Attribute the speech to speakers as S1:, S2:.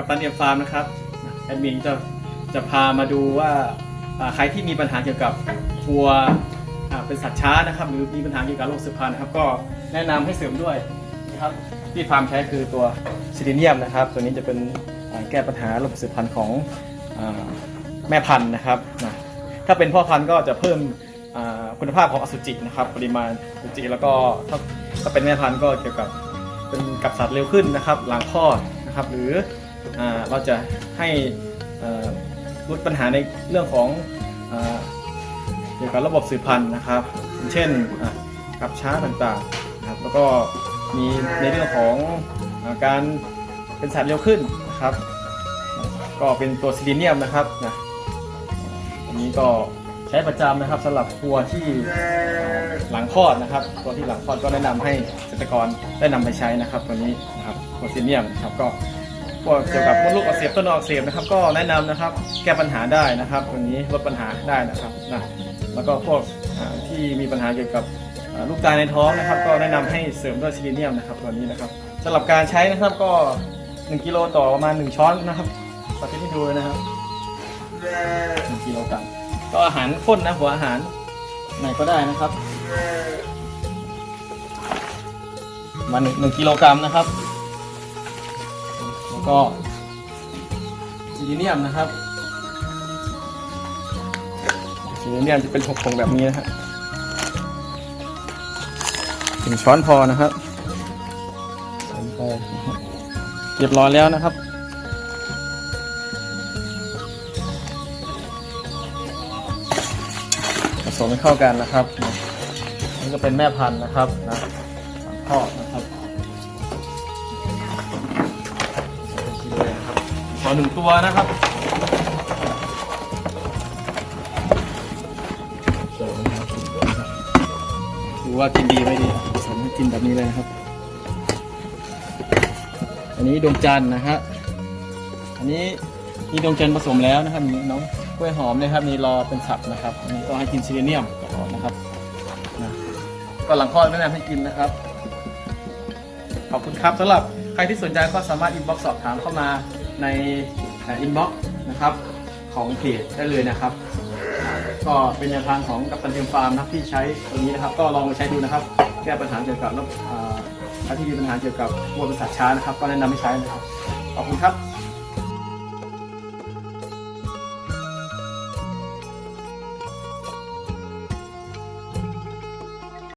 S1: กับตันเอ็มฟาร์มนะครับแอดมินจะจะพามาดูว่าใครที่มีปัญหาเกี่ยวกับวัวเป็นสัตว์ช้านะครับ หรือมีปัญหาเกี่ยวกับโรคสืบพันธุ์นะครับก็แนะนำให้เสริมด้วยนะครับที่ฟาร์มใช้คือตัวซิลิเนียมนะครับ ตัวนี้จะเป็นแก้ปัญหาโรคสืบพันธุ์ของอแม่พันธุ์นะครับนะถ้าเป็นพ่อพันธุ์ก็จะเพิ่มคุณภาพของอสุจินะครับ ปริมาณอสุจิแล้วก็ถ้าถ้าเป็นแม่พันธุ์ก็เกี่ยวกับเป็นกับสัตว์เร็วขึ้นนะครับ หลังคลอดนะครับ หรือ เราจะให้ลดปัญหาในเรื่องของอาเกี่ยวกับระบบสืบพันธุ์นะครับ เช่นกับช้าต่างๆนะครับแล้วก็มีในเรื่องของอการเป็นสัตว์เร็วขึ้นนะครับ ก็เป็นตัวซิลิเนียมนะครับนะอันนี้ก็ใช้ประจำนะครับสำหรับวัวที่หลังคลอดนะครับ ตัวที่หลังคลอดก็แนะนำให้เกษตรกรได้นำไปใช้นะครับ ตัวนี้นะครับตัวซิลิเนียมนะครับก็ พวกเกี่ยวกับมดลูกอักเสบต้นอักเสบนะครับ ก็แนะนำนะครับ แก้ปัญหาได้นะครับตัวนี้ลดปัญหาได้นะครับนะแล้วก็พวกที่มีปัญหาเกี่ยวกับลูกตาในท้องนะครับ ก็แนะนำให้เสริมด้วยซิลิเนียมนะครับตัวนี้นะครับสำหรับการใช้นะครับก็ 1กิโลต่อประมาณ 1 ช้อนนะครับสาธิตให้ดูเลยนะครับ1กิโลกรัมก็อาหารข้นนะหัวอาหารไหนก็ได้นะครับมาหนึ่งหนึ่งกิโลกรัมนะครับ แล้วก็ซีเนียมนะครับซีเนียมจะเป็นผงๆแบบนี้นะฮะหนึ่งช้อนพอนะครับเรียบร้อยแล้วนะครับผสมให้เข้ากันนะครับนี่ก็เป็นแม่พันธุ์นะครับนะสามข้อนะครับ อหนึ่งตัวนะครับดูว่ากินดีไม่ดีผสมให้กินแบบนี้เลยนะครับ อันนี้ดวงจันทร์นะฮะ อันนี้มีดวงจันทร์ผสมแล้วนะครับมีน้องกล้วยหอมนะครับมีรอเป็นสับนะครับอันนี้ก็ให้กินซิลิเนียมตลอดนะครับนะก็หลังคลอดแนะนำให้กินนะครับ ขอบคุณครับสำหรับใครที่สนใจก็สามารถอินบ็อกซ์สอบถามเข้ามา ในอินบ็อกซ์นะครับของเพจได้เลยนะครับ ก็เป็นแนวทางของกัปตันเทียมฟาร์มนะครับที่ใช้ตัวนี้นะครับ ก็ลองไปใช้ดูนะครับ แก้ปัญหาเกี่ยวกับระบบอ่าใครที่มีปัญหาเกี่ยวกับวัวประสัตว์ช้านะครับ ก็แนะนำให้ใช้นะครับขอบคุณครับ